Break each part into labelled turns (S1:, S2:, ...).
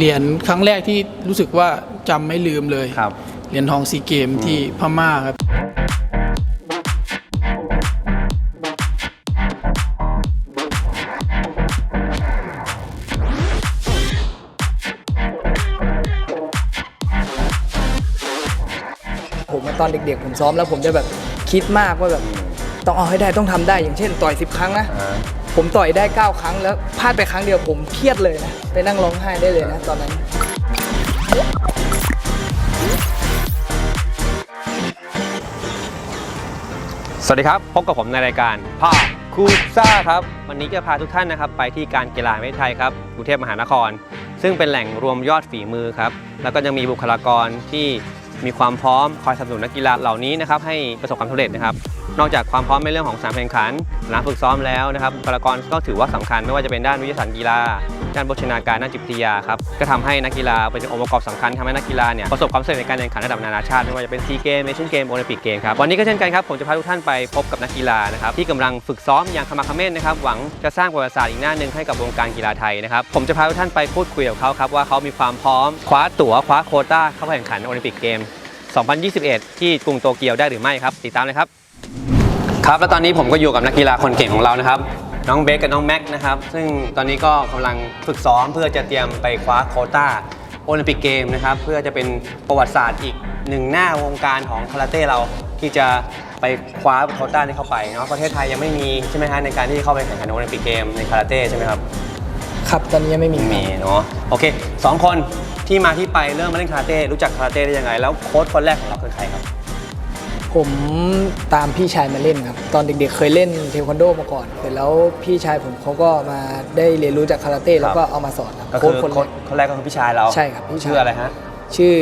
S1: เหรียญครั้งแรกที่รู้สึกว่าจำไม่ลืมเลย
S2: ครับ
S1: เหรียญทองซีเกมที่พม่าครับ
S3: ผมตอนเด็กๆ ผมซ้อมแล้วผมจะแบบคิดมากว่าแบบต้องเอาให้ได้ต้องทำได้อย่างเช่นต่อย10ครั้งนะ
S2: อ่า
S3: ผมต่อยได้ 9 ครั้งแล้วพลาดไปครั้งเดียวผมเครียดเลยนะ ไปนั่งร้องไห้ได้เลยนะตอนนั้น
S2: สวัสดีครับ พบกับผมในรายการภาคคูซ่าครับ วันนี้จะพาทุกท่านนะครับ ไปที่การกีฬาแห่งประเทศไทยครับกรุงเทพมหานคร ซึ่งเป็นแหล่งรวมยอดฝีมือครับ แล้วก็ยังมีบุคลากรที่มีความพร้อมคอยสนับสนุนนักกีฬาเหล่านี้นะครับให้ประสบความสำเร็จนะครับ นอกจากความพร้อมในเรื่องของสนามแข่งขันสนามฝึกซ้อมแล้วนะครับบุคลากรก็ถือว่าสำคัญไม่ว่าจะเป็นด้านวิทยาศาสตร์กีฬา ด้านโภชนาการด้านจิตวิทยาครับก็ทำให้นักกีฬาเป็นองค์ประกอบสำคัญทำให้นักกีฬาเนี่ยประสบความสำเร็จในการแข่งขันระดับนานาชาติไม่ว่าจะเป็นซีเกมเอเชียนเกมโอลิมปิกเกมครับวันนี้ก็เช่นกันครับผมจะพาทุกท่านไปพบกับนักกีฬานะครับที่กำลังฝึกซ้อมอย่างขมักเขม้นนะครับหวังจะสร้างประวัติศาสตร์อีกหน้าหนึ่งให้กับวงการกีฬาไทยนะครับผมจะพาทุกท่านไปพูดคุยกับเขาครับว่าเขามีความพร้อมคว้าตั๋วคว้าโคต้าเข้าแข่งขันโอลิมปิกเกม2021 ที่กรุงโตเกียวได้หรือไม่ครับ ติดตามเลยครับ ครับแล้วตอนนี้ผมก็อยู่กับนักกีฬาคนเก่งของเรานะครับ น้องเบคกับน้องแม็กนะครับ ซึ่งตอนนี้ก็กำลังฝึกซ้อมเพื่อจะเตรียมไปคว้าโควต้าโอลิมปิกเกมนะครับ เพื่อจะเป็นประวัติศาสตร์อีกหนึ่งหน้าวงการของคาราเต้เราที่จะไปคว้าโควต้านี้เข้าไปเนาะประเทศไทยยังไม่มีใช่ไหมฮะในการที่เข้าไปแข่งขันโอลิมปิกเกมในคาราเต้ใช่ไหมครับ
S3: ครับตอนนี้ยังไม่มี
S2: มีเนาะโอเคสองคนที่มาที่ไปเริ่มมาเล่นคาราเต้รู้จักคาราเต้ได้ยังไง แล้วโค้ชคนแรกของเราคือใครครับ
S3: ผมตามพี่ชายมาเล่นครับ ตอนเด็กๆ เคยเล่นเทควันโดมาก่อนเสร็จแล้วพี่ชายผมเขาก็มาได้เรียนรู้จากคาราเต้แล้วก็เอามาสอนครับ
S2: ก็
S3: โค้
S2: คื
S3: ช
S2: อ
S3: คนแร
S2: โค้ช
S3: ก
S2: คนแรกก็คือพี่ชายเรา
S3: ใช่ครับพี่ชาย
S2: ชื่ออะไรฮะ
S3: ชื่อ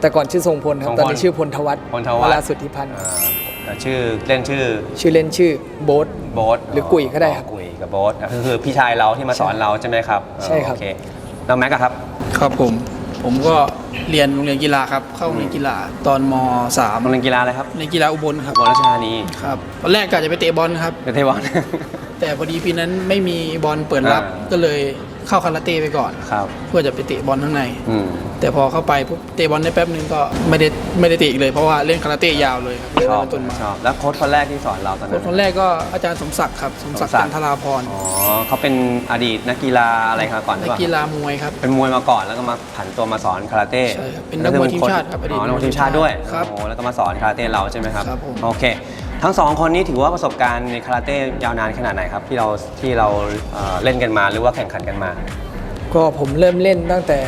S3: แต่ก่อนชื่อทรงพลครับ
S2: ทรงพล
S3: ตอนนี้ชื่อพลทวัฒน์
S2: พลทวัฒน์
S3: วราสุทธิพันธ์
S2: อ่าแล้วชื่อเล่นชื่อ
S3: ชื่อเล่นชื่อโบ๊ท
S2: โบ๊ท
S3: หรือกุยก็ได้ครับ
S2: กุยกับโบ๊ทอะก็คือพี่ชายเราที่มาสอนเราใช่ไหมครับ
S3: ใช่ครับ
S2: โอเคแล้วแม็กอะครับ
S1: ครับผม ผมก็เรียนโรงเรียนกีฬาครับ เข้าโรงเรียนกีฬาตอนม
S2: โรงเรียนกีฬาอะไรครับ
S1: .3 ในกีฬาอุบลครับ
S2: อุบลราชธานี
S1: ครับตอนแรกกะจะไปเตะบอลครับ
S2: เป็นเทวัน
S1: แต่พอดีปีนั้นไม่มีบอลเปิดรับ
S2: อ่า
S1: ก็เลย เข้าคาราเต้ไปก่อน
S2: ครับ
S1: เพื่อจะไปเตะบอลข้างใน
S2: อืม
S1: แต่พอเข้าไปปุ๊บเตะบอลได้แป๊บนึงก็ไม่ได้ไม่ได้เตะอีกเลยเพราะว่าเล่นคาราเต้ยาวเลยครับ
S2: ชอบ
S1: ตั้งแต่ต้นมา
S2: ชอบ แล้วโค้ชคนแรกที่สอนเราตอน
S1: โค้
S2: นั้
S1: ช
S2: น
S1: คนแรกก็อาจารย์สมศักดิ์ครับ สมศักดิ์
S2: สมศัก
S1: จั
S2: ดิ์
S1: นทราพร
S2: อ๋อเขาเป็นอดีตนักกีฬาอะไรครับก่อนหรื
S1: นั
S2: อกเปล่า
S1: กีฬามวยครับ
S2: เป็นมวยมาก่อนแล้วก็มาผันตัวมาสอนคาราเต้
S1: ใช่ครับเป็นนักมวยทีมชาติครับอดีต
S2: อ๋อนักมวยทีมชาติด้วย
S1: ครับ
S2: โอ้แล้วก็มาสอนคาราเต้เราใช่ไหมครับ
S1: ครับผม
S2: โอเค ทั้งสองคนนี้ถือว่าประสบการณ์ในคาราเต้ยาวนานขนาดไหนครับ ที่เราที่เราเอ่อเล่นกันมาหรือว่าแข่งขันกันมา
S3: ก็ผมเริ่มเล่นตั้งแต่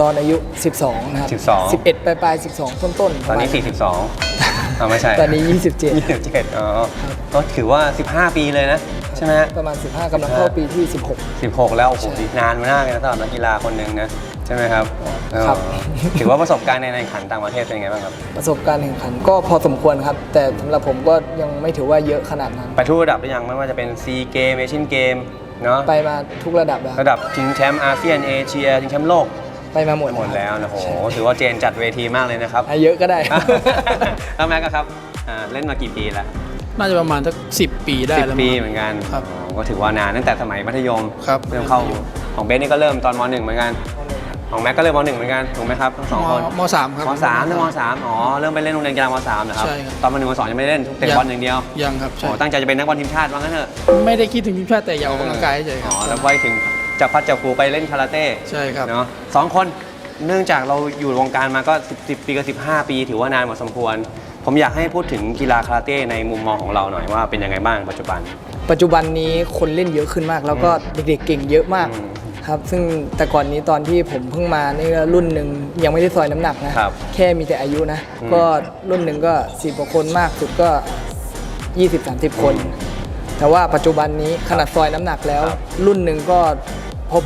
S3: ตอนอายุ 12 นะครับ
S2: 12
S3: 11 ปลายๆ 12 ต้นๆ
S2: ตอนนี้
S3: ประมาณ
S2: 42 อ๋อไม่ใช่
S3: ตอนนี้ 27
S2: 27อ๋อก็ถือว่า 15 ปีเลยนะ ใช่ไหมฮะ
S3: ประมาณ 15กำลังเข้าปีที่
S2: 16แล้วโอ้โห
S3: ใช่
S2: นานมากเลยนะสำหรับนักกีฬาคนหนึ่งนะ ใช่ไหมครับ
S3: ครับ
S2: เออถือว่าประสบการณ์ในการแข่งขันต่างประเทศเป็นไงบ้างครับ
S3: 16ประสบการณ์แข่งขันก็พอสมควรครับ แต่สำหรับผมก็ยังไม่ถือว่าเยอะขนาดนั้น
S2: ไปทุกระดับหรือยังไม่ว่าจะเป็นซีเกมเอเชียนเกมเนาะ
S3: ไปมาทุกระดับแล้ว
S2: ระดับชิงแชมป์อาเซียนเอเชียชิงแชมป์โลก
S3: ไปมาหมด
S2: หมดแล้วนะโห
S3: ใช่
S2: ถือว่าเจนจัดเวทีมากเลยนะครับ
S3: อะเยอะก็ได้
S2: แล้วแม็กอะครับอ่าเล่นมากี่ปีแล้ว
S1: น่าจะประมาณสักสิบปีได้
S2: สิบ
S1: แล้ว
S2: ปี
S1: มั้ง
S2: เหมือนกัน
S1: ครับ
S2: อ๋อก็ถือว่านานตั้งแต่สมัยมัธยม
S1: ครับ
S2: เริ่มเข้าของเบสนี่ก็เริ่มตอนมหนึ่งเหมือนกันของแม็กก็เริ่มมหนึ่งเหมือนกันถูกไหมครับทั้งสองคน
S1: มสามครับ
S2: มสามเริ่มมสามอ๋อ เริ่มไปเล่นโรงเรียนกีฬามสามนะครับ
S1: ใช่ครับ
S2: ตอนมหนึ่งมสองยังไม่ได้เล่นเตะบอลอย่างเดียว
S1: ยังครับใช่
S2: โอ้ตั้งใจจะเป็นนักบอลทีมชาติว่างั้นเถอะ
S1: ไม่ได้คิดถึงทีมชาติแต่อยากออกกำลังกายเฉยๆค
S2: อ๋
S1: รั
S2: อบแล้วไปถึง จับพัดจับผูไปเล่นคาราเต้
S1: ใช่ครับ
S2: เนาะสองคนเนื่องจากเราอยู่วงการมาก็ 10 10ปีกับ15 ปี ถือว่านานพอสมควร ผมอยากให้พูดถึงกีฬาคาราเต้ในมุมมองของเราหน่อยว่าเป็นยังไงบ้างปัจจุบัน
S3: ปัจจุบันนี้คนเล่นเยอะขึ้นมาก แล้วก็เด็กๆเก่งเยอะมาก
S2: อืม
S3: ครับ ซึ่งแต่ก่อนนี้ตอนที่ผมเพิ่งมานี่ก็รุ่นหนึ่งยังไม่ได้ซอยน้ำหนักนะ
S2: ครับ
S3: แค่มีแต่อายุนะ
S2: อืม
S3: ก็รุ่นหนึ่งก็10กว่าคนมากสุดก็ 20-30 คน แต่ว่าปัจจุบันนี้ขนาดซอยน้ำหนักแล้ว
S2: ครับ
S3: รุ่นหนึ่งก็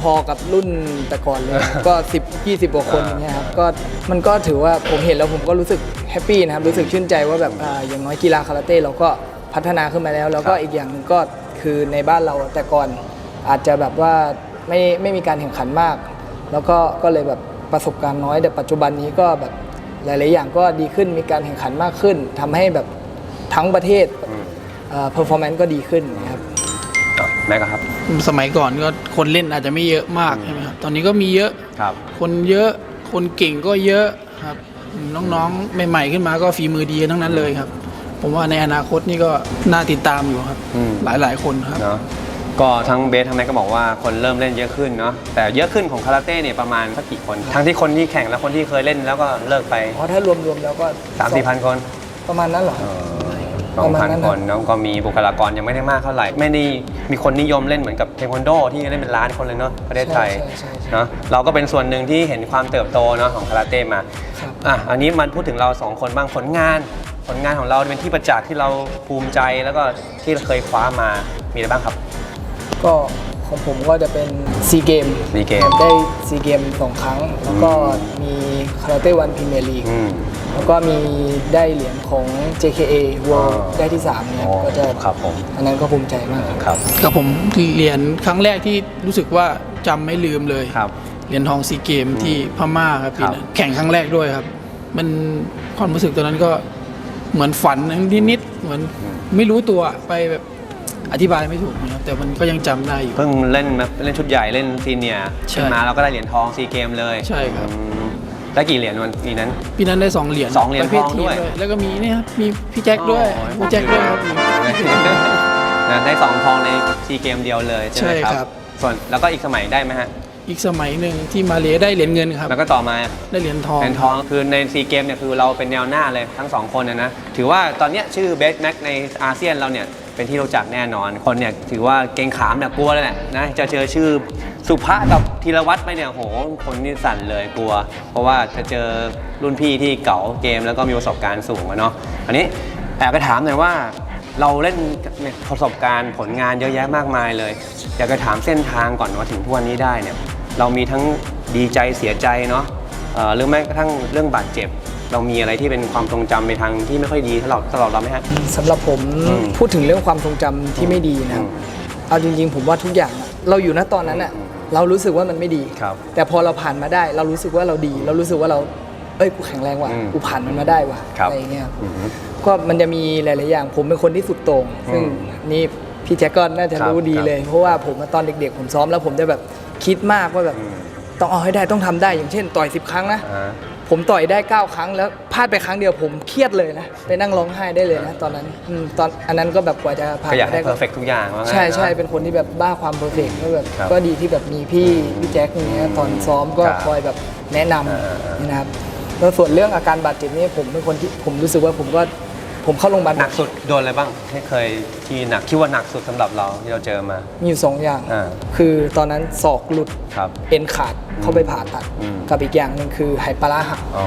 S3: พอๆกับรุ่นแต่ก่อนเลย ก็ 10 20กว่าคน
S2: อ่า
S3: อย่างเงี้ยครับก็มันก็ถือว่าผมเห็นแล้วผมก็รู้สึกแฮปปี้นะครับรู้สึกชื่นใจว่าแบบอ่าอย่างน้อยกีฬาคาราเต้เราก็พัฒนาขึ้นมาแล้วแล้วก็
S2: ครับ
S3: อีกอย่างหนึ่งก็คือในบ้านเราแต่ก่อนอาจจะแบบว่าไม่ไม่มีการแข่งขันมาก แล้วก็ก็เลยแบบประสบการณ์น้อยแต่ปัจจุบันนี้ก็แบบหลาย ๆ อย่างก็ดีขึ้นมีการแข่งขันมากขึ้นทำให้แบบทั้งประเทศ
S2: อืม
S3: เอ่อ performance ก็ดีขึ้นนะครับ
S2: อะ แม็กอะครับ
S1: สมัยก่อนก็คนเล่นอาจจะไม่เยอะมากใช่ไหมครับตอนนี้ก็มีเยอะ
S2: ครับ
S1: คนเยอะคนเก่งก็เยอะครับน้องๆใหม่ๆขึ้นมาก็ฝีมือดีทั้งนั้นเลยครับ ผมว่าในอนาคตนี่ก็น่าติดตามอยู่ครับ
S2: อืม
S1: หลายๆคนครับ
S2: เนาะก็ทั้งเบสทั้งแม็กก็บอกว่าคนเริ่มเล่นเยอะขึ้นเนาะแต่เยอะขึ้นของคาราเต้เนี่ยประมาณสักกี่คน ทั้งที่คนที่แข่งและคนที่เคยเล่นแล้วก็เลิกไป
S3: เพราะถ้ารวมๆแล้วก็
S2: 3 4 0 0 0คน
S3: ประมาณนั้นเหรอ
S2: สอง
S3: ประมา
S2: พั
S3: ณ
S2: น
S3: นั้น
S2: คนน้องก็มีบุคลากรยังไม่ได้มากเท่าไหร่ ไม่ได้มีคนนิยมเล่นเหมือนกับเทควันโดที่เล่นเป็นล้านคนเลยเนาะประเทศไทย
S3: ใช่ใช่ใช่
S2: เนาะเราก็เป็นส่วนหนึ่งที่เห็นความเติบโตเนาะของคาราเต้มา
S3: ครับ
S2: อะอันนี้มันพูดถึงเราสองคนบ้างผลงาน ผลงานของเราเป็นที่ประจักษ์ที่เราภูมิใจแล้วก็ที่เราเคยคว้ามามีอะไรบ้างครับ
S3: ก็ของผมก็จะเป็นซีเกม
S2: SEA Games
S3: ได้ซีเกมสองครั้ง แล้วก็มีคาราเต้วันพรีเมียร์ลีก
S2: อืม
S3: แล้วก็มีได้เหรียญของ JKA World
S2: อ๋อ
S3: ได้ที่3เนี่ย
S2: อ๋อ
S3: ก็จะ
S2: ครับผม
S3: อันนั้นก็ภูมิใจมาก
S2: ครับ
S1: กับผมเหรียญครั้งแรกที่รู้สึกว่าจำไม่ลืมเลย
S2: ครับ
S1: เหรียญทองซีเกมที่พม่าครับปี
S2: ครับ
S1: นั้นแข่งครั้งแรกด้วยครับ มันความรู้สึกตอนนั้นก็เหมือนฝันนิดๆเหมือนไม่รู้ตัวไปแบบอธิบายไม่ถูกนะครับแต่มันก็ยังจำได้อยู่
S2: เพิ่งเล่นมาเล่นชุดใหญ่เล่นซีเนียร์
S1: ใช่
S2: ขึ้นมาเราก็ได้เหรียญทองซีเกมเลย
S1: ใช่ครับ
S2: อืม ได้กี่เหรียญวันปีนั้น
S1: ปีนั้นได้สองเหรียญ
S2: สองเหรียญ
S1: ประภท
S2: ทองด้วย
S1: ทีมแล้วก็มีเนี่ยครับมีพี่แจ็คด้วย
S2: อ๋อ
S1: พี่แจ็คด้วยครับ
S2: นะได้สองทองในซีเกมเดียวเลยใช่ไหม
S1: ใช่
S2: ค
S1: ครั
S2: รับ
S1: บ
S2: ส่วนแล้วก็อีกสมัยได้ไหมฮะ
S1: อีกสมัยหนึ่งที่มาเลได้เหรียญเงินครับ
S2: แล้วก็ต่อมา
S1: ได้เหรียญทอง
S2: เหรียญทองคือในซีเกมเนี่ยคือเราเป็นแนวหน้าเลยทั้งสองคนนะนะ ถือว่าตอนเนี้ยชื่อเบสแม็กในอาเซียนเราเนี่ยเป็นที่รู้จักแน่นอน คนเนี่ยถือว่าเกรงขามเนี่ยกลัวเลยแหละนะจะเจอชื่อ สุภากับธีรวัตรไปเนี่ยโหคนนี่สั่นเลยกลัว เพราะว่าจะเจอรุ่นพี่ที่เก่าเกมแล้วก็มีประสบการณ์สูงอะเนาะอันนี้แอบไปถามหน่อยว่า เราเล่นเนี่ยประสบการณ์ผลงานเยอะแยะมากมายเลย อยากจะถามเส้นทางก่อนว่าถึงทุกวันนี้ได้เนี่ยเรามีทั้งดีใจเสียใจเนาะเอ่อหรือแม้กระทั่งเรื่องบาดเจ็บ เรามีอะไรที่เป็นความทรงจำในทางที่ไม่ค่อยดีสำหรับสำหรับเราไหมฮะ
S3: สำหรับผม
S2: อืม
S3: พูดถึงเรื่องความทรงจำที่ไม่ดีนะครับ
S2: อืม
S3: เอาจริง ๆ ผมว่าทุกอย่างอะเราอยู่ณตอนนั้นอะ เรารู้สึกว่ามันไม่ดี
S2: ครับ
S3: แต่พอเราผ่านมาได้ เรารู้สึกว่าเราดี เรารู้สึกว่าเรา เอ้ยกูแข็งแรงว่ะ
S2: อืม
S3: กูผ่านมันมาได้ว่ะ
S2: ครับ
S3: อะไรอย่างเงี้ยครับ
S2: อือฮึ
S3: ก็มันจะมีหลาย ๆ อย่าง ผมเป็นคนที่สุดโต่งซึ่ง
S2: อืม
S3: นี่พี่แจ็คก็น่าจะ
S2: ครับ
S3: รู้ดี
S2: ครับ
S3: เลย เพราะว่าผมตอนเด็ก ๆ ผมซ้อมแล้วผมจะแบบคิดมากว่าแบบ
S2: อืม
S3: ต้องเอาให้ได้ต้องทำได้อย่างเช่น ต่อย10ครั้งนะ
S2: อ่า
S3: ผมต่อยได้ 9 ครั้งแล้วพลาดไปครั้งเดียวผมเครียดเลยนะไปนั่งร้องไห้ได้เลยนะตอนนั้นอืมตอนอันนั้นก็แบบกว่าจะผ่าน
S2: ก็อยาก
S3: มา
S2: ให้
S3: ได้
S2: เพอร์เฟกทุกอย่างว่างั้น
S3: ใช่ใช่
S2: นะ
S3: เป็นคนที่แบบบ้าความเพอร์เฟกก็แบบ
S2: ครับ
S3: ก็ดีที่แบบมีพี่พี่แจ็คอย่างเงี้ยตอนซ้อมก็
S2: ครับ
S3: คอยแบบแนะน
S2: เออเออำ
S3: นี่นะครับแล้วส่วนเรื่องอาการบาดเจ็บนี่ผมเป็นคนที่ผมรู้สึกว่าผมก็ ผมเข้าโรงพยาบาล
S2: หนักสุดโดนอะไรบ้างที่เคยที่หนักคิดว่าหนักสุดสำหรับเราที่เราเจอมา
S3: มีอยู่สองอย่าง
S2: อ่า
S3: คือตอนนั้นศอกหลุด
S2: ครับ
S3: เอ็นขาดเข้าไปผ่าตัด
S2: อืม
S3: กับอีกอย่างหนึ่งคือไหปลาร้าหัก
S2: อ๋อ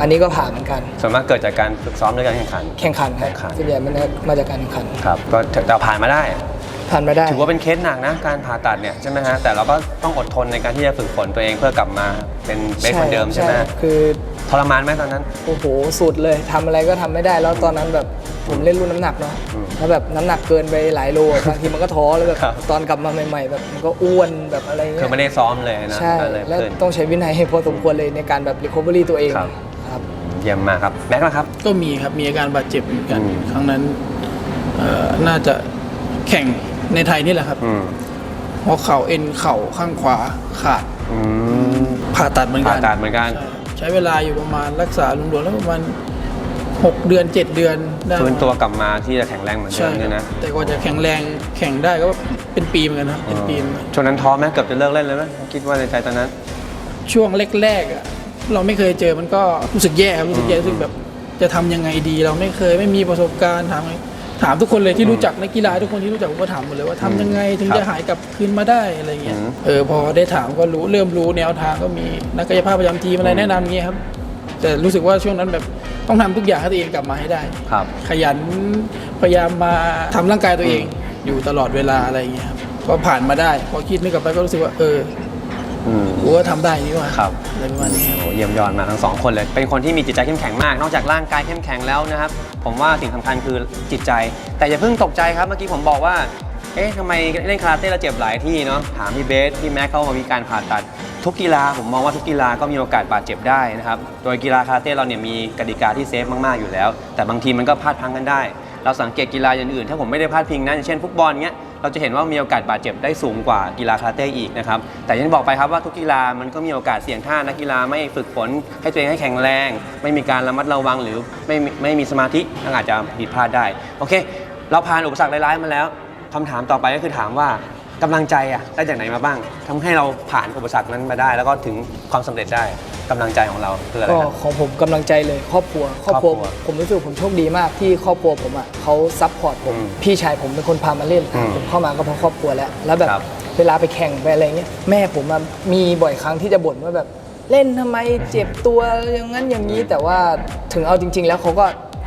S3: อันนี้ก็ผ่าเหมือนกัน
S2: ส่วนมากเกิดจากการฝึกซ้อมด้วยการแข่งขัน
S3: แข่งขันค
S2: แข่
S3: รับ
S2: งขัน
S3: ส่วนใหญ่มันมาจากการแข่งขัน
S2: ครับก็แต่ผ่านมาได้
S3: ผ่านมาได้
S2: ถือว่าเป็นเคสหนักนะการผ่าตัดเนี่ยใช่ไหมฮะแต่เราก็ต้องอดทนในการที่จะฝึกฝนตัวเองเพื่อกลับมาเป็นเบสคนเดิมใช่ไหม
S3: ครับคือ
S2: ทรมานไหมตอนนั้น
S3: โอ้โหสุดเลยทำอะไรก็ทำไม่ได้ แล้วตอนนั้นแบบผมเล่นรุ่นน้ำหนักเนาะ
S2: อืม
S3: แล้วแบบน้ำหนักเกินไปหลายโลอะบางทีมันก็ท้อแล้วแบบ
S2: ครับ
S3: ตอนกลับมาใหม่ ๆ แบบมันก็อ้วนแบบอะไรเงี้
S2: คือยไม่ได้ซ้อมเลยนะ
S3: ใช่
S2: ก็เลย
S3: แล้ว
S2: ขึ้น
S3: ต้องใช้วินัยให้พอสมควรเลยในการแบบ recovery ตัวเอง
S2: ครับ
S3: ครับ
S2: เยี่ยมมากครับแม็กซ์นะครับ
S1: ก็มีครับมีอาการบาดเจ็บเหมือนกัน
S2: อืม
S1: ครั้งนั้นเอ่อน่าจะแข่ง ในไทยนี่แหละครับ
S2: อืม
S1: หัวเข่าเอ็นเข่าข้างขวาขาด
S2: อืม
S1: ผ่าตัดเหมือนกัน
S2: ผ่าตัดเหมือนกัน
S1: ใช่ใช้เวลาอยู่ประมาณรักษารวมๆแล้วประมาณ6เดือน7เดือนได้
S2: ฟื้นตัวกลับมาที่จะแข็งแรงเหมือนเดิ
S1: ใช่
S2: มเนี่ย
S1: ครั
S2: นะ
S1: บแต่กว่าจะแข็งแรงแข่งได้ก็เป็นปีเหมือนกันครับเป็นปีเหมือนกัน
S2: ช่วงนั้นท้อไหมเกือบจะเลิกเล่นเลยไหมคิดว่าในใจตอนนั้น
S1: ช่วงแรกๆอะเราไม่เคยเจอมันก็รู้สึกแย่ครับรู้สึกแย่รู้สึกแบบ จะทำยังไงดี เราไม่เคยไม่มีประสบการณ์ถามไง ถามทุกคนเลยที่รู้จักนักกีฬาทุกคนที่รู้จักผมก็ถามหมดเลยว่าทำยังไงถึง
S2: ครับ
S1: จะหายกลับคืนมาได้อะไรเงี้ย
S2: อืม
S1: เออพอได้ถามก็รู้เริ่มรู้แนวทางก็มีนักกายภาพประจำทีมอะไรแนะนำเงี้ยครับ แต่รู้สึกว่าช่วงนั้นแบบต้องทำทุกอย่างให้ตัวเองกลับมาให้ได้
S2: ครับ
S1: ขยันพยายามมาทำร่างกายตัวเองอยู่ตลอดเวลาอะไรเงี้ยครับก็ผ่านมาได้ พอคิดนึกกลับไปก็รู้สึกว่าเออ
S2: อืม
S1: กูก็ทำได้นี่หว่า
S2: ครับ
S1: อะไรประมาณนี้ครับ
S2: โอ้เยี่ยมยอดมาทั้งสองคนเลย เป็นคนที่มีจิตใจเข้มแข็งมาก นอกจากร่างกายเข้มแข็งแล้วนะครับ ผมว่าสิ่งสำคัญคือจิตใจ แต่อย่าเพิ่งตกใจครับ เมื่อกี้ผมบอกว่า เอ๊ะทำไมเล่นคาราเต้เราเจ็บหลายที่เนาะ ถามพี่เบส พี่แม็กเขามามีการผ่าตัด ทุกกีฬาผมมองว่าทุกกีฬาก็มีโอกาสบาดเจ็บได้นะครับ โดยกีฬาคาราเต้เราเนี่ยมีกติกาที่เซฟมากๆอยู่แล้ว แต่บางทีมันก็พลาดพลังกันได้ เราสังเกตกีฬาอย่างอื่น ถ้าผมไม่ได้พลาดพิงนะอย่างเช่นฟุตบอลเงี้ย เราจะเห็นว่ามีโอกาสบาดเจ็บได้สูงกว่ากีฬาคาราเต้อีกนะครับแต่อยังที่บอกไปครับว่าทุกกีฬามันก็มีโอกาสเสี่ยงท่านักกีฬาไม่ฝึกฝนให้ตัวเองให้แข็งแรง ไม่มีการระมัดระวังหรือไม่มีไม่มีสมาธิอาจจะผิดพลาดได้โอเค เราผ่านอุปสรรคร้ายๆมาแล้วคำถามต่อไปก็คือถามว่า กำลังใจอะได้จากไหนมาบ้างทำให้เราผ่านอุปสรรคนั้นมาได้ แล้วก็ถึงความสำเร็จได้กำลังใจของเราคืออะไร
S3: ก็
S2: ครับ
S3: ของผมกำลังใจเลยครอบครัวครอบครัว
S2: ครอบครัว
S3: ผมรู้สึกผมโชคดีมากที่ครอบครัวผมอะเขาซัพพอร์ตผม
S2: อืม
S3: พี่ชายผมเป็นคนพามาเล่น
S2: อืม
S3: ผมเข้ามาก็เพราะครอบครัวแล้ว แล้วแบบ
S2: ครับ
S3: เวลาไปแข่งไปอะไรเงี้ยแม่ผมอะมีบ่อยครั้งที่จะบ่นว่าแบบเล่นทำไมเจ็บตัวอย่างนั้นอย่างนี้แต่ว่าถึงเอาจริง ๆ แล้วเขาก็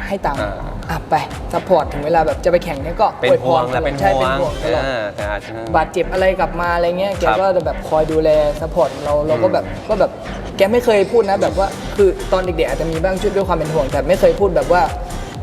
S3: ให้ตังค์
S2: อ่า
S3: อะไปซัพพอร์ตถึงเวลาแบบจะไปแข่งเนี่ยก็
S2: เป็น
S3: อวยพ
S2: ห่ว
S3: รง
S2: และเป็น
S3: ใช่
S2: ห่ว
S3: เป็น
S2: ง
S3: ห่วงตลอด
S2: เออแต่อาจจะ
S3: บาดเจ็บอะไรกลับมาอะไรเงี้ยแก
S2: ครับ
S3: ก็จะแบบคอยดูแลซัพพอร์ตเราเราก็แบบก็แบบแกไม่เคยพูดนะแบบว่าคือตอนเด็กๆอาจจะมีบ้างชุดด้วยความเป็นห่วงแต่ไม่เคยพูดแบบว่า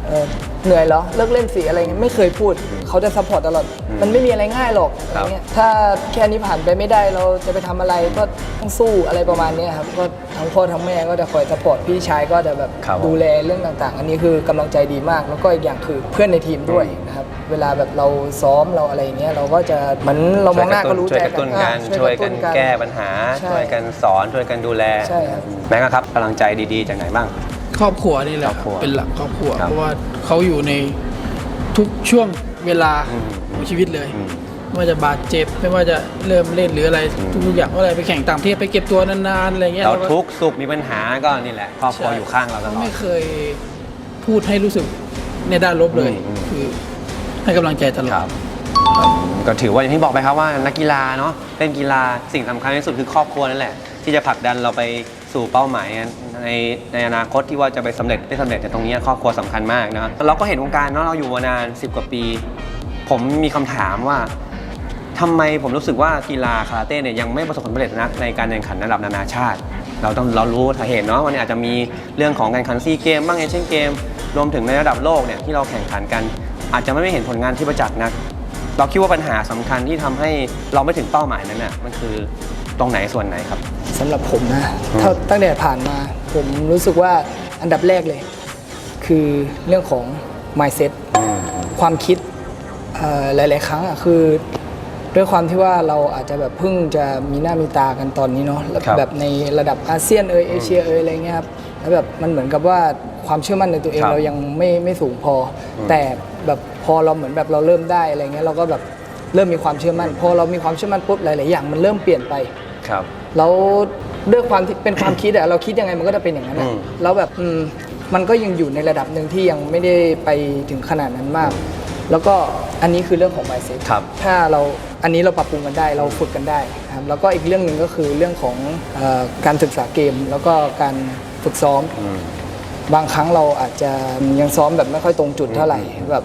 S3: เอ่อเหนื่อยเหรอเลิกเล่นสีอะไรเงี้ยไม่เคยพูดเขาจะซัพพอร์ตตลอด มันไม่มีอะไรง่ายหรอกอะไรเงี้ยถ้าแค่นี้ผ่านไปไม่ได้เราจะไปทำอะไรก็ต้องสู้อะไรประมาณเนี้ยครับก็ทั้งพ่อทั้งแม่ก็จะคอยซัพพอร์ตพี่ชายก็จะแบบ
S2: ครับผม
S3: ดูแลเรื่องต่างๆ อันนี้คือกำลังใจดีมาก แล้วก็อีกอย่างคือเพื่อนในทีมด้วยนะครับเวลาแบบเราซ้อมเราอะไรอย่างเงี้ยเราก็จะเหมือนเรามองหน้าก็รู้
S2: ช่วย
S3: ใจ
S2: กระตุ้นกัน
S3: อะ
S2: ช่วย
S3: ระ
S2: กั
S3: ตุ้
S2: น
S3: น
S2: แก้ปัญหา
S3: ใช่
S2: ช่วยกันสอนช่วยกันดูแล
S3: ใช่ครับ
S2: แม็กซ์ครับกำลังใจดีๆจากไหนบ้าง
S1: ครอบครัวนี่แหละ
S2: ครอบครัว
S1: เป็นหลักครอบครัว
S2: ครับ
S1: เพราะว่าเขาอยู่ในทุกช่วงเวลา
S2: อืม
S1: ของชีวิตเลย
S2: อืม
S1: ไม่ว่าจะบาดเจ็บไม่ว่าจะเริ่มเล่นหรืออะไร
S2: อืม
S1: ทุกๆอย่างว่าอะไรไปแข่งต่างประเทศไปเก็บตัวนานๆอะไรเงี้ย
S2: เรา
S1: ก็
S2: ทุกข์สุขมีปัญหาก็นี่แหละครอบครัวอยู่ข้างเราตลอด
S1: ไม่เคยพูดให้รู้สึกในด้านลบเลย
S2: อืมอืม
S1: คือให้กำลังใจตลอ
S2: ครั
S1: ด
S2: บก็ถือว่าอย่างที่บอกไปครับว่านักกีฬาเนาะเล่นกีฬาสิ่งสำคัญที่สุดคือครอบครัวนั่นแหละ ที่จะผลักดันเราไป สู่เป้าหมายในในอนาคตที่ว่าจะไปสำเร็จได้สำเร็จแต่ตรงนี้ครอบครัวสำคัญมากนะเราก็เห็นวงการเนาะเราอยู่มานาน 10 กว่าปี ผมมีคำถามว่าทำไมผมรู้สึกว่ากีฬาคาราเต้เนี่ยยังไม่ประสบความสำเร็จนักในการแข่งขันระดับนานาชาติ เราต้องเรารู้สาเหตุเนาะวันนี้อาจจะมีเรื่องของการแข่งขันซีเกมบ้างเอเชียนเกมรวมถึงในระดับโลกเนี่ยที่เราแข่งขันกัน อาจจะไม่เห็นผลงานที่ประจักษ์นักเราคิดว่าปัญหาสำคัญที่ทำให้เราไม่ถึงเป้าหมายนั้นน่ะมันคือตรงไหนส่วนไหนครับ
S3: สำหรับผมนะเท่าตั้งแต่ผ่านมา ผมรู้สึกว่าอันดับแรกเลย คือเรื่องของ mindset ความคิดเอ่อหลาย ๆ ครั้งอะคือด้วยความที่ว่าเราอาจจะแบบเพิ่งจะมีหน้ามีตากันตอนนี้เนาะแล้ว
S2: ครับ
S3: แบบในระดับอาเซียนเอยเอเชียเอยอะไรเงี้ยครับแล้วแบบมันเหมือนกับว่าความเชื่อมั่นในตัวเอง
S2: ครับ
S3: เรายังไม่ไม่สูงพออ
S2: ม
S3: แต่แบบพอเราเหมือนแบบเราเริ่มได้อะไรเงี้ยเราก็แบบเริ่มมีความเชื่อมั่นพอเรามีความเชื่อมั่นปุ๊บหลาย ๆ อย่างมันเริ่มเปลี่ยนไป
S2: ครับ
S3: แล้วด้วยความที่เป็นความคิดอะเราคิดยังไงมันก็จะเป็นอย่างนั้นอะ
S2: อืม
S3: แล้วแบบอืมมันก็ยังอยู่ในระดับหนึ่งที่ยังไม่ได้ไปถึงขนาดนั้นมาก แล้วก็อันนี้คือเรื่องของ mindset
S2: ครับ
S3: ถ้าเราอันนี้เราปรับปรุงกันได้เราฝึกกันได้นะครับแล้วก็อีกเรื่องหนึ่งก็คือเรื่องของเออการศึกษาเกม แล้วก็การฝึกซ้อม
S2: อืม
S3: บางครั้งเราอาจจะยังซ้อมแบบไม่ค่อยตรงจุดเท่าไหร่แบบ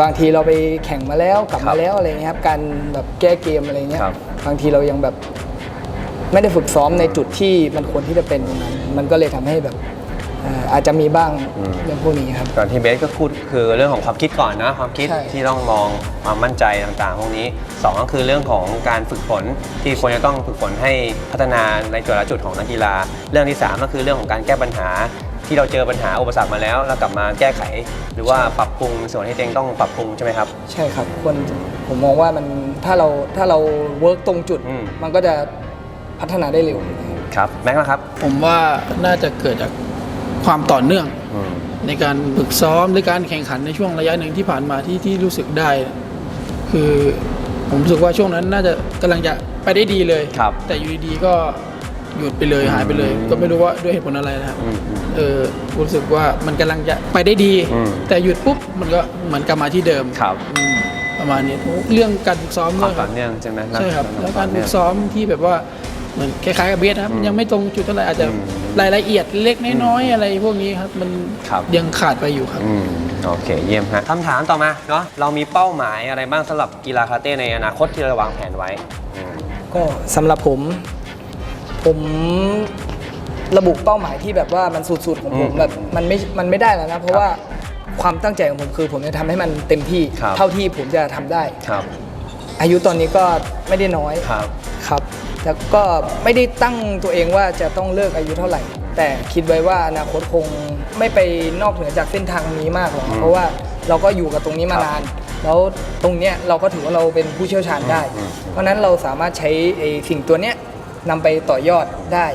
S3: บางทีเราไปแข่งมาแล้วกลับ
S2: ครั
S3: มา
S2: บ
S3: แล้วอะไรเงี้ยครับการแบบแก้เกมอะไรเงี้ย
S2: ครับ
S3: บางทีเรายังแบบ ไม่ได้ฝึกซ้อมในจุดที่มันควรที่จะเป็นตรงนั้น มันก็เลยทำให้แบบเอ่ออาจจะมีบ้างเรื่องพวกนี้ครับ
S2: ก่อนที่เบสก็พูดคือเรื่องของความคิดก่อนนะความคิด
S3: ใช่
S2: ที่ต้องมองความมั่นใจต่างๆ พวกนี้สองก็คือเรื่องของการฝึกฝนที่ควรจะต้องฝึกฝนให้พัฒนาในแต่ละจุดของนักกีฬา เรื่องที่สามก็คือเรื่องของการแก้ปัญหา ที่เราเจอปัญหาอุปสรรคมาแล้วแล้วกลับมาแก้ไข หรือว่าปรับปรุงส่วนที่ตัวเองต้องปรับปรุงใช่ไหมครับ
S3: ใช่ครับคนผมมองว่ามันถ้าเราถ้าเราเวิร์กตรงจุด
S2: อืม
S3: มันก็จะ พัฒนาได้เร็ว
S2: ครับแม็กซ์นะครับ
S1: ผมว่าน่าจะเกิดจากความต่อเนื่อง
S2: อืม
S1: ในการฝึกซ้อมหรือการแข่งขันในช่วงระยะหนึ่งที่ผ่านมาที่ที่รู้สึกได้ คือผมรู้สึกว่าช่วงนั้นน่าจะกำลังจะไปได้ดีเลย
S2: ครับ
S1: แต่อยู่ดีๆก็หยุดไปเลยหายไปเลย
S2: อืม
S1: ก็ไม่รู้ว่าด้วยเหตุผลอะไรนะครับ
S2: อืมอืม
S1: เออรู้สึกว่ามันกำลังจะไปได้ดี
S2: อืม
S1: แต่หยุดปุ๊บมันก็เหมือนกลับมาที่เดิม
S2: ครับ
S1: อืมประมาณนี้เรื่องการฝึกซ้อม
S2: ความ
S1: ด้วย
S2: ต่อเนื่องใช่ไหม
S1: ใช่ครับ แล้วการฝึก
S2: ต่อ
S1: ซ้อมที่แบบว่าเห มือนคล้ายๆกับเบสนะครับ
S2: อืม
S1: ยังไม่ตรงจุดเท่าไหร่อาจจะ
S2: อืม
S1: รายละเอียดเล็กน้อยๆอะไรพวกนี้ครับมัน
S2: ครับ
S1: ยังขาดไปอยู่ครับ
S2: อืมโอเคเยี่ยมฮะคำถามต่อมาเนาะเรามีเป้าหมายอะไรบ้างสำหรับกีฬาคาราเต้ในอนาคตที่เราวางแผนไว้อืม
S3: ก็สำหรับผม ผมระบุเป้าหมายที่แบบว่ามันสุดๆของผม
S2: อืม
S3: แบบมันไม่มันไม่ได้แล้วนะ เพราะว่าความตั้งใจของผมคือ ผมจะทำให้มันเต็มที่
S2: ครับ
S3: เท่าที่ผมจะทำได้
S2: ครับ
S3: อายุตอนนี้ก็ไม่ได้น้อย
S2: ครับ
S3: ครับ แต่ก็ไม่ได้ตั้งตัวเองว่าจะต้องเลิกอายุเท่าไหร่ แต่คิดไว้ว่าอนาคตคงไม่ไปนอกเหนือจากเส้นทางนี้มากหรอก
S2: อืม
S3: เพราะว่าเราก็อยู่กับตรงนี้มา
S2: ครับ
S3: นาน แล้วตรงเนี้ยเราก็ถือว่าเราเป็นผู้เชี่ยวชาญได้ เพราะฉะนั้นเราสามารถใช้ไอ้สิ่งตัวเนี้ยนำไปต่อยอดได้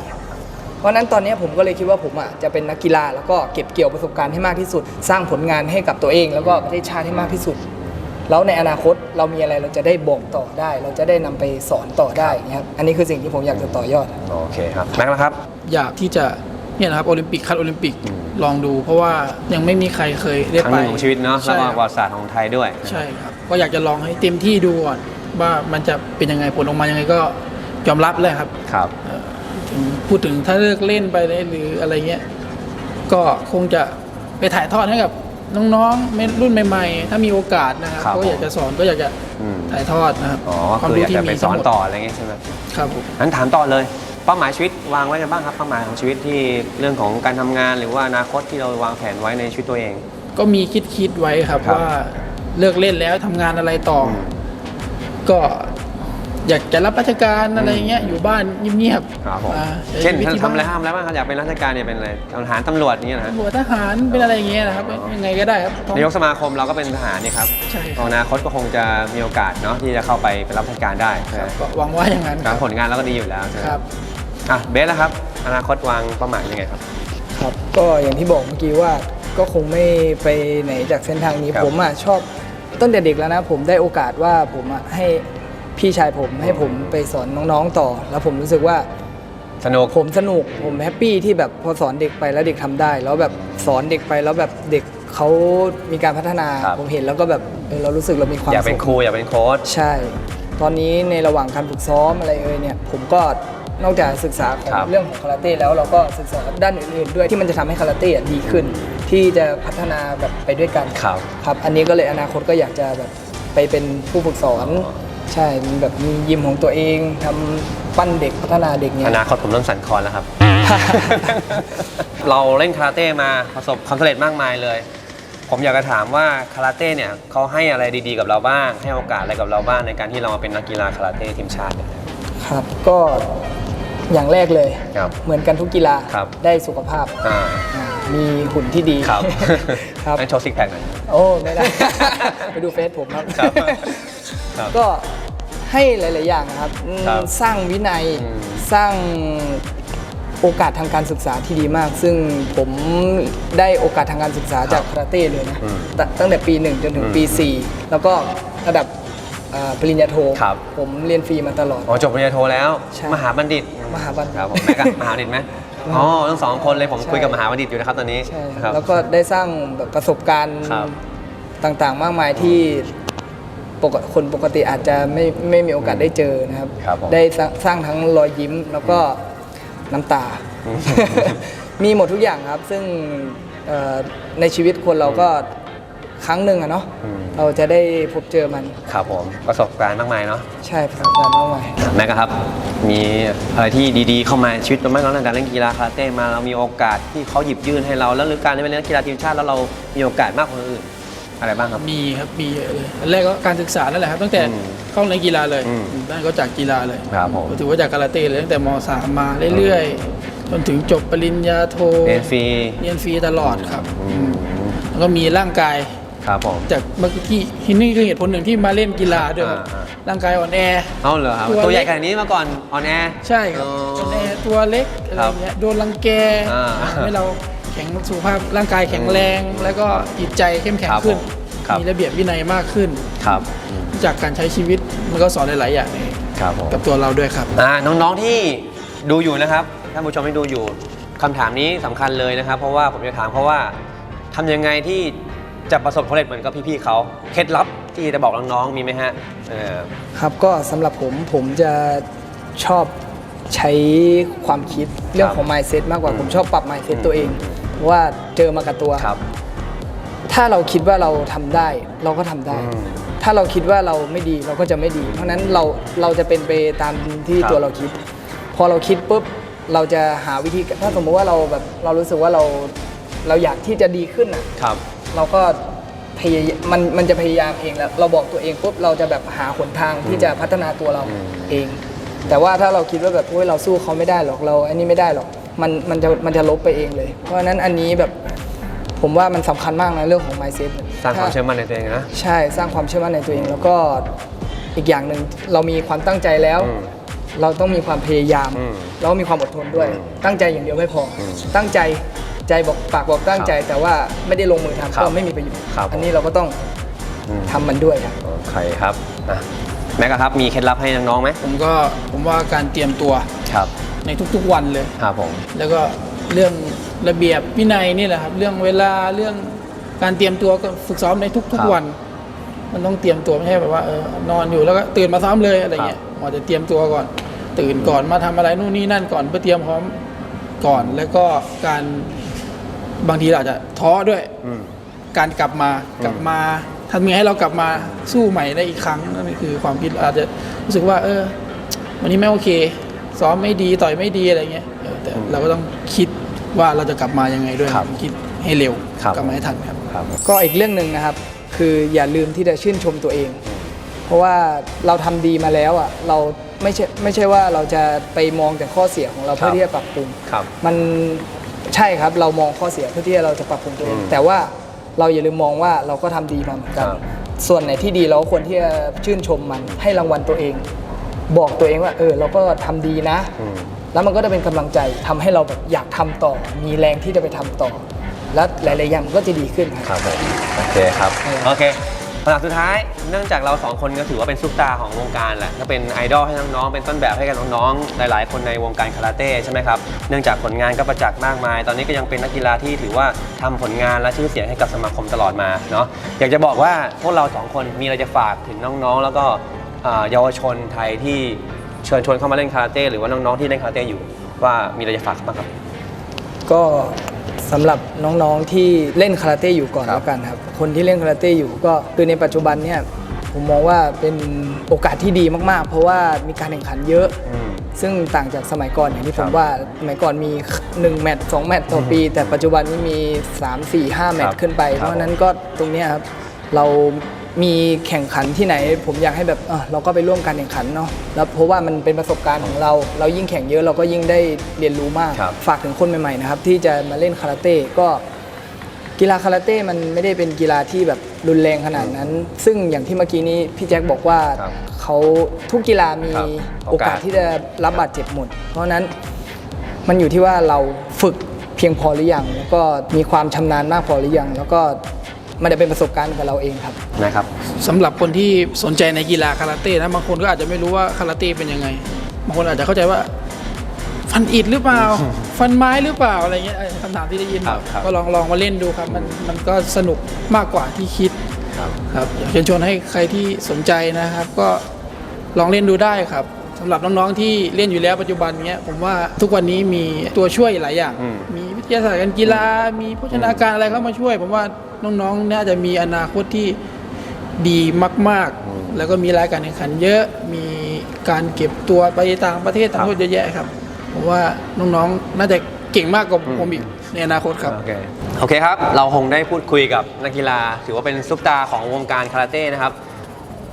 S3: เพราะฉะนั้นตอนเนี้ยผมก็เลยคิดว่าผมอะจะเป็นนักกีฬาแล้วก็เก็บเกี่ยวประสบการณ์ให้มากที่สุด สร้างผลงานให้กับตัวเอง แล้วก็ประเทศชาติให้มากที่สุด แล้วในอนาคตเรามีอะไรเราจะได้บอกต่อได้ เราจะได้นำไปสอนต่อได้อย่างเงี้ยครับอันนี้คือสิ่งที่ผมอยากจะต่อยอด
S2: โอเคครับแม็กซ์นะครับ
S1: อยากที่จะเนี่ยนะครับโอลิมปิกคัดโอลิมปิกลองดู เพราะว่ายังไม่มีใครเคยได้
S2: ครั้ง
S1: ไป
S2: หนึ่งของชีวิตเนาะแล้ว
S1: ใช่
S2: ก็
S1: ครับ
S2: ประวัติศาสตร์ของไทยด้วย
S1: ใช่ครับก็อยากจะลองให้เต็มที่ดูก่อนว่ามันจะเป็นยังไงผลออกมายังไงก็ยอมรับเลยครับ
S2: ครับ
S1: ถึงพูดถึงถ้าเลิกเล่นไปเลยหรืออะไรเงี้ยก็คงจะไปถ่ายทอดให้กับ น้องๆรุ่นใหม่ๆ ถ้ามีโอกาสนะครับ
S2: ครับ
S1: ก็อยากจะสอนก็อยากจะ
S2: อืม
S1: ถ่ายทอดนะครับ
S2: อ๋อคืออยากจะไปสอนต่ออะไรเงี้ยใช่ไหม
S1: ครับผม
S2: งั้นถามต่อเลย เป้าหมายชีวิตวางไว้กันบ้างครับเป้าหมายของชีวิตที่เรื่องของการทำงานหรือว่าอนาคตที่เราวางแผนไว้ในชีวิตตัวเอง
S1: ก็มีคิดคิดๆไว้ครับ
S2: ครับ
S1: ว่าเลิกเล่นแล้วทำงานอะไรต่ออ
S2: ม
S1: ก็ อยากจะรับราชการอะไรเงี้ยอยู่บ้านเงียบ
S2: ครับผม
S1: อ่าใช้
S2: เช่น
S1: ชีวิต
S2: ท่าน
S1: ที่
S2: ทำอะไร
S1: บ้าน
S2: ห้ามแล้วบ้างครับอยากเป็นราชการเนี่ยเป็นอะไรทหารตำรวจอย่างเงี้ยนะฮะ
S1: ตำรวจทหารเป็นอะไรอย่างเงี้ยนะครับยังไงก็ได้ครับท้อง
S2: นายกสมาคมเราก็เป็นทหารนี่ครับ
S1: ใช่ครับ
S2: อนาคตก็คงจะมีโอกาสเนาะที่จะเข้าไปเป็นรับราชการได้ใช่ไหม
S1: ก็หวังว่าอย่างนั้น
S2: การผลงานเราก็ดีอยู่แล้วใช่ไหม
S1: ครับ
S2: อะเบสแล้วครับ อนาคตวางเป้าหมายยังไงครับ
S3: ครับ ก็อย่างที่บอกเมื่อกี้ว่าก็คงไม่ไปไหนจากเส้นทางนี้
S2: ครับ
S3: ผมอะชอบตั้งแต่เด็กแล้วนะ ผมได้โอกาสว่าผมอะให้ พี่ชายผมให้ผมไปสอนน้องๆต่อ แล้วผมรู้สึกว่า
S2: สนุก
S3: ผมสนุกผมแฮปปี้ที่แบบพอสอนเด็กไปแล้วเด็กทำได้ แล้วแบบสอนเด็กไปแล้วแบบเด็กเขามีการพัฒนา
S2: ครับ
S3: ผมเห็นแล้วก็แบบเออเรารู้สึกเรามีความ
S2: อยากเป็น
S3: สุข
S2: ครูอยากเป็นโค้ช
S3: ใช่ ตอนนี้ในระหว่างการฝึกซ้อมอะไรเอ่ยเนี่ย ผมก็นอกจากศึกษาของ
S2: ครับ
S3: เรื่องของคาราเต้แล้วเราก็ศึกษาด้านอื่นๆ ด้วยที่มันจะทำให้คาราเต้อะดีขึ้น ที่จะพัฒนาแบบไปด้วยกัน
S2: ครับ
S3: ครับ อันนี้ก็เลยอนาคตก็อยากจะแบบไปเป็นผู้ฝึกสอน ใช่มีแบบมียิมของตัวเองทำปั้นเด็กพัฒนาเด็กเนี่
S2: อยนาคตผมเริ่มสั่นคลอนแล้วครับ เราเล่นคาราเต้มาประสบความสำเร็จมากมายเลย ผมอยากจะถามว่าคาราเต้เนี่ยเขาให้อะไรดีๆกับเราบ้าง ให้โอกาสอะไรกับเราบ้างในการที่เรามาเป็นนักกีฬาคาราเต้ทีมชาติเนี่ย
S3: ครับก็อย่างแรกเลย
S2: ครับ
S3: เหมือนกันทุกกีฬา
S2: ครับ
S3: ได้สุขภาพ
S2: อ่า
S3: อ่ามีหุ่นที่ดี
S2: ครับ
S3: ครับ
S2: งั้นโชว์ซิกแพคหน่อย
S3: โอ้ไม่ได้ ไปดูเฟซผมครับ
S2: ครับ ครับ
S3: ก็ ให้หลาย ๆ อย่างนะครับอืม
S2: ครับ
S3: สร้างวินัย
S2: อืม
S3: สร้างโอกาสทางการศึกษาที่ดีมาก ซึ่งผมได้โอกาสทางการศึกษาจากคาราเต้เลยนะ
S2: อืม
S3: ตตั้งแต่ปี1จนถึงปี
S2: อืม
S3: 4แล้วก็ระดับอ่าปริญญาโท
S2: ครับ
S3: ผมเรียนฟรีมาตลอด
S2: อ๋อจบปริญญาโทแล้ว
S3: ใช่
S2: มหาบัณฑิต
S3: มหาบัณฑิต
S2: ครับผมแม่ก็มหาบัณฑิตไหมอ๋อทั้งสองคนเลยผม
S3: ใช่
S2: คุยกับมหาบัณฑิตอยู่นะครับตอนนี้
S3: ใช่
S2: ครับ
S3: แล้วก็ได้สร้างแบบประสบการณ์
S2: ครับ
S3: ต่างๆ มากมายที่ ปกติคนปกติอาจจะไม่ไม่มีโอกาสได้เจอนะครับ
S2: ครับผม
S3: ได้สร้างสร้างทั้งรอยยิ้มแล้วก็น้ำตา
S2: อืม
S3: มีหมดทุกอย่างครับ ซึ่งเอ่อในชีวิตคนเราก็ครั้งหนึ่งอะเนาะ
S2: อืม
S3: เราจะได้พบเจอมัน
S2: ครับผมประสบการณ์มากมายเนาะ
S3: ใช่ประสบการณ์มากมาย
S2: แม็กซ์ครับ มีอะไรที่ดีๆเข้ามาในชีวิตเราไหมเราตั้งแต่เล่นกีฬาคาราเต้มาเรามีโอกาสที่เขาหยิบยื่นให้เรา แล้วหรือการได้เป็นนักกีฬาทีมชาติแล้วเรามีโอกาสมากกว่าคนอื่น อะไรบ้างครับ
S1: มีครับมีเยอะเลยอันแรกก็การศึกษานั่นแหละครับตั้งแต่
S2: อืม
S1: เข้าในกีฬาเลย
S2: อืม
S1: นั่นก็จากกีฬาเลย
S2: ครับผม
S1: ก็ถือว่าจากคาราเต้เลยตั้งแต่ม .3 มาเรื่อยๆ จนถึงจบปริญญาโท
S2: เรียนฟรี
S1: เรียนฟรีตลอดครับ
S2: อืม
S1: แล้วก็มีร่างกาย
S2: ครับผม
S1: จากเมื่อกี้ที่นี่คือเหตุผลหนึ่งที่มาเล่นกีฬาด้วยครับ
S2: อ่าอ่า
S1: ร่างกายอ่อนแอ
S2: เอาเหรอครับ
S1: ตัว
S2: ตัวใหญ่
S1: เล็ก
S2: ขนาดนี้มาก่อนออนแอร์
S1: ใช่ครับ
S2: อ๋อ
S1: อ่อนแอตัวเล็กอะไร
S2: ครับ
S1: เงี้ยโดนรังแก
S2: อ่า
S1: ทำให้เรา แข็งสุขภาพร่างกายแข็งแรง แล้วก็จิตใจเข้มแข็ง
S2: ครับ
S1: ขึ้น
S2: ผมครับ
S1: มีระเบียบวินัยมากขึ้น
S2: ครับอืม
S1: จากการใช้ชีวิตมันก็สอนหลาย ๆ อย่าง
S2: ครับผม
S1: กับตัวเราด้วยครับ
S2: อ่าน้องๆที่ดูอยู่นะครับท่านผู้ชมที่ดูอยู่คำถามนี้สำคัญเลยนะครับ เพราะว่าผมจะถามเขาว่าทำยังไงที่จะประสบความสำเร็จเหมือนกับพี่ๆเขาเคล็ดลับที่จะบอกน้องๆมีไหมฮะเออ
S3: ครับก็สำหรับผมผมจะชอบใช้ความคิดเรื่องของ mindset มากกว่า
S2: อืม
S3: ผมชอบปรับ mindset
S2: อืม
S3: ตัวเองเพราะ ว่าเจอมากับตัว
S2: ครับ
S3: ถ้าเราคิดว่าเราทำได้เราก็ทำได้
S2: อืม
S3: ถ้าเราคิดว่าเราไม่ดีเราก็จะไม่ดี เพราะฉะนั้นเราเราจะเป็นไปตามที่
S2: ครับ
S3: ตัวเราคิด พอเราคิดปุ๊บเราจะหาวิธีถ้าสมมติว่าเราแบบเรารู้สึกว่าเราเราอยากที่จะดีขึ้นอะ
S2: ครับ
S3: เราก็พยายามมันมันจะพยายามเองแล้วเราบอกตัวเองปุ๊บเราจะแบบหาหนทางที่จะพัฒนาตัวเรา
S2: อืม
S3: เอง แต่ว่าถ้าเราคิดว่าแบบโอ้ยเราสู้เขาไม่ได้หรอกเราอันนี้ไม่ได้หรอก มันมันจะมันจะลบไปเองเลย เพราะฉะนั้นอันนี้แบบผมว่ามันสำคัญมากนะเรื่องของ mindset
S2: สร้างความเชื่อมั่นในตัวเองนะ
S3: ใช่สร้างความเชื่อมั่นในตัวเอง แล้วก็อีกอย่างหนึ่งเรามีความตั้งใจแล้ว
S2: อืม
S3: เราต้องมีความพยายาม
S2: อืม
S3: แล้วก็มีความอดทนด้วย
S2: อืม
S3: ตั้งใจอย่างเดียวไม่พออ
S2: ม
S3: ตั้งใจใจบอกปากบอกตั้งใจ แต่ว่าไม่ได้ลงมือ
S2: ครั
S3: ทำ
S2: บ
S3: ก็ไม่มีประโยชน์
S2: ครับ
S3: อันนี้เราก็ต้อง
S2: อืม
S3: ทำมันด้วยครับ
S2: โอเคครับอะแม็กอะครับมีเคล็ดลับให้น้องๆไหม
S1: ผมก็ผมว่าการเตรียมตัว
S2: ครับ
S1: ในทุกๆวันเลย
S2: ครับผม
S1: แล้วก็เรื่องระเบียบวินัยนี่แหละครับ เรื่องเวลาเรื่องการเตรียมตัวก็ฝึกซ้อมในทุก ๆวัน มันต้องเตรียมตัวไม่ใช่แบบว่าเออนอนอยู่แล้วก็ตื่นมาซ้อมเลยอะไรเงี้ยอาจจะเตรียมตัวก่อน ตื่นก่อนมาทำอะไรนู่นนี่นั่นก่อนเพื่อเตรียมพร้อมก่อน แล้วก็การบางทีเราอาจจะท้อด้วย
S2: อืม
S1: การกลับมากลับมาทำยังไงให้เรากลับมาสู้ใหม่ได้อีกครั้งนั่นคือความคิดอาจจะรู้สึกว่า เออ วันนี้ไม่โอเค ซ้อมไม่ดีต่อยไม่ดีอะไรเงี้ยเออแต่เราก็ต้องคิดว่าเราจะกลับมายังไงด้วย
S2: ครับ
S1: คิดให้เร็ว
S2: ครับ
S1: กลับมาให้ทันครับ
S2: ครับ
S3: ก็อีกเรื่องหนึ่งนะครับ คืออย่าลืมที่จะชื่นชมตัวเอง เพราะว่าเราทำดีมาแล้วอะเราไม่ใช่ไม่ใช่ว่าเราจะไปมองแต่ข้อเสียของเรา
S2: ครับ
S3: เพื่อที่จะปรับปรุง
S2: ครับ
S3: มันใช่ครับเรามองข้อเสียเพื่อที่เราจะปรับปรุงตัวเอง
S2: อืม
S3: แต่ว่าเราอย่าลืมมองว่าเราก็ทำดีมาเหมือนกัน
S2: ครับ
S3: ส่วนไหนที่ดีเราก็ควรที่จะชื่นชมมันให้รางวัลตัวเอง บอกตัวเองว่าเออเราก็ทำดีนะ
S2: อืม
S3: แล้วมันก็จะเป็นกำลังใจทำให้เราแบบอยากทำต่อ มีแรงที่จะไปทำต่อ แล้วหลาย ๆ อย่างมันก็จะดีขึ้นครับ
S2: ครับผมโอเคครับ
S3: เออ
S2: โอเคคำถามสุดท้ายเนื่องจากเราสองคนก็ถือว่าเป็นซุปตาของวงการแหละก็เป็นไอดอลให้น้องๆเป็นต้นแบบให้กับน้องๆหลาย ๆ คนในวงการคาราเต้ใช่ไหมครับเนื่องจากผลงานก็ประจักษ์มากมาย ตอนนี้ก็ยังเป็นนักกีฬาที่ถือว่าทำผลงานและชื่อเสียงให้กับสมาคมตลอดมาเนาะอยากจะบอกว่าพวกเราสองคนมีอะไรจะฝากถึงน้องๆ แล้วก็ อ่าเยาวชนไทยที่เชิญชวนเข้ามาเล่นคาราเต้หรือว่าน้องๆที่เล่นคาราเต้อยู่ ว่ามีอะไรจะฝากบ้างครับ
S3: ก็สำหรับน้องๆที่เล่นคาราเต้อยู่ก่อน
S2: ครับ
S3: แล้วกันครับ คนที่เล่นคาราเต้อยู่ก็คือในปัจจุบันเนี่ยผมมองว่าเป็นโอกาสที่ดีมากๆ เพราะว่ามีการแข่งขันเยอะ
S2: อืม
S3: ซึ่งต่างจากสมัยก่อนอย่างที่ผ
S2: ครั
S3: ม
S2: บ
S3: ว่าสมัยก่อนมี 1 แมตช์2แมตช์ต่อปี แต่ปัจจุบันนี้มี 3 4 5 แมต
S2: ครั
S3: ช์
S2: บ
S3: ขึ้นไป
S2: ครับ
S3: เพราะฉะนั้นก็ตรงเนี้ยครับเรา มีแข่งขันที่ไหน ผมอยากให้แบบเออเราก็ไปร่วมการแข่งขันเนาะแล้วเพราะว่ามันเป็นประสบการณ์ของเรา เรายิ่งแข่งเยอะเราก็ยิ่งได้เรียนรู้มาก
S2: ครับ
S3: ฝากถึงคนใหม่ๆนะครับที่จะมาเล่นคาราเต้ก็กีฬาคาราเต้มันไม่ได้เป็นกีฬาที่แบบรุนแรงขนาดนั้น ซึ่งอย่างที่เมื่อกี้นี้พี่แจ็คบอกว่า
S2: ครับ
S3: เขาทุกกีฬามี
S2: ครับ
S3: โอ
S2: โอกา
S3: กา
S2: ส
S3: ส ที่จะรับบาดเจ็บหมด เพราะฉะนั้นมันอยู่ที่ว่าเราฝึกเพียงพอหรือยังแล้วก็มีความชำนาญมากพอหรือยังแล้วก็ มันจะเป็นประสบการณ์กับเราเองครับ
S2: นะครับ
S1: สำหรับคนที่สนใจในกีฬาคาราเต้นะบางคนก็อาจจะไม่รู้ว่าคาราเต้เป็นยังไง บางคนอาจจะเข้าใจว่า ฟันอิดหรือเปล่า ฟันไม้หรือเปล่าอะไรเงี้ยเออคำถามที่ได้ยิน
S2: ครับครับ
S1: ก็ลองลองมาเล่นดูครับ มันมันก็สนุกมากกว่าที่คิด
S2: ครับ
S1: ครับอยากเชิญชวนให้ใครที่สนใจนะครับ ก็ลองเล่นดูได้ครับสำหรับน้องๆที่เล่นอยู่แล้วปัจจุบันเนี้ยผมว่าทุกวันนี้มีตัวช่วยหลายอย่าง
S2: อืม
S1: มีวิทยาศาสตร์การกีฬามีโภชนาการอะไรเข้ามาช่วย ผมว่า น้องๆ น่าจะมีอนาคตที่ดีมาก
S2: อืม
S1: ๆแล้วก็มีรายการแข่งขันเยอะ มีการเก็บตัวไปต่างประเทศต่างประเทศเยอะแยะครับผมว่าน้องๆ น่าจะเก่งมากกว่าผมอีกในอนาคตครับ
S2: โอเคโอเคครับ เราคงได้พูดคุยกับนักกีฬา ถือว่าเป็นซุปตาของวงการคาราเต้นะครับ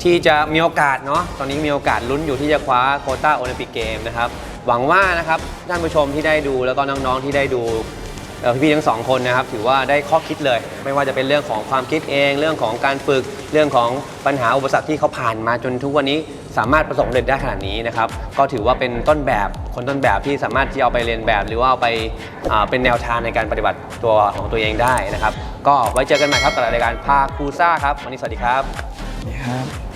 S2: ที่จะมีโอกาสเนาะตอนนี้มีโอกาสลุ้นอยู่ที่จะคว้าโควต้าโอลิมปิกเกมนะครับ หวังว่านะครับท่านผู้ชมที่ได้ดูแล้วก็น้องๆที่ได้ดูเอ่อ พี่ๆทั้งสองคนนะครับถือว่าได้ข้อคิดเลย ไม่ว่าจะเป็นเรื่องของความคิดเอง เรื่องของการฝึกเรื่องของปัญหาอุปสรรคที่เขาผ่านมาจนทุกวันนี้สามารถประสบความสำเร็จได้ขนาดนี้นะครับก็ถือว่าเป็นต้นแบบคนต้นแบบที่สามารถที่เอาไปเรียนแบบ หรือว่าเอาไปอ่าเป็นแนวทางในการปฏิบัติตัวของตัวเองได้นะครับ ก็ไว้เจอกันใหม่ครับกับรายการพาคูซ่าครับวันนี้สวัสดีครับ
S3: ครับ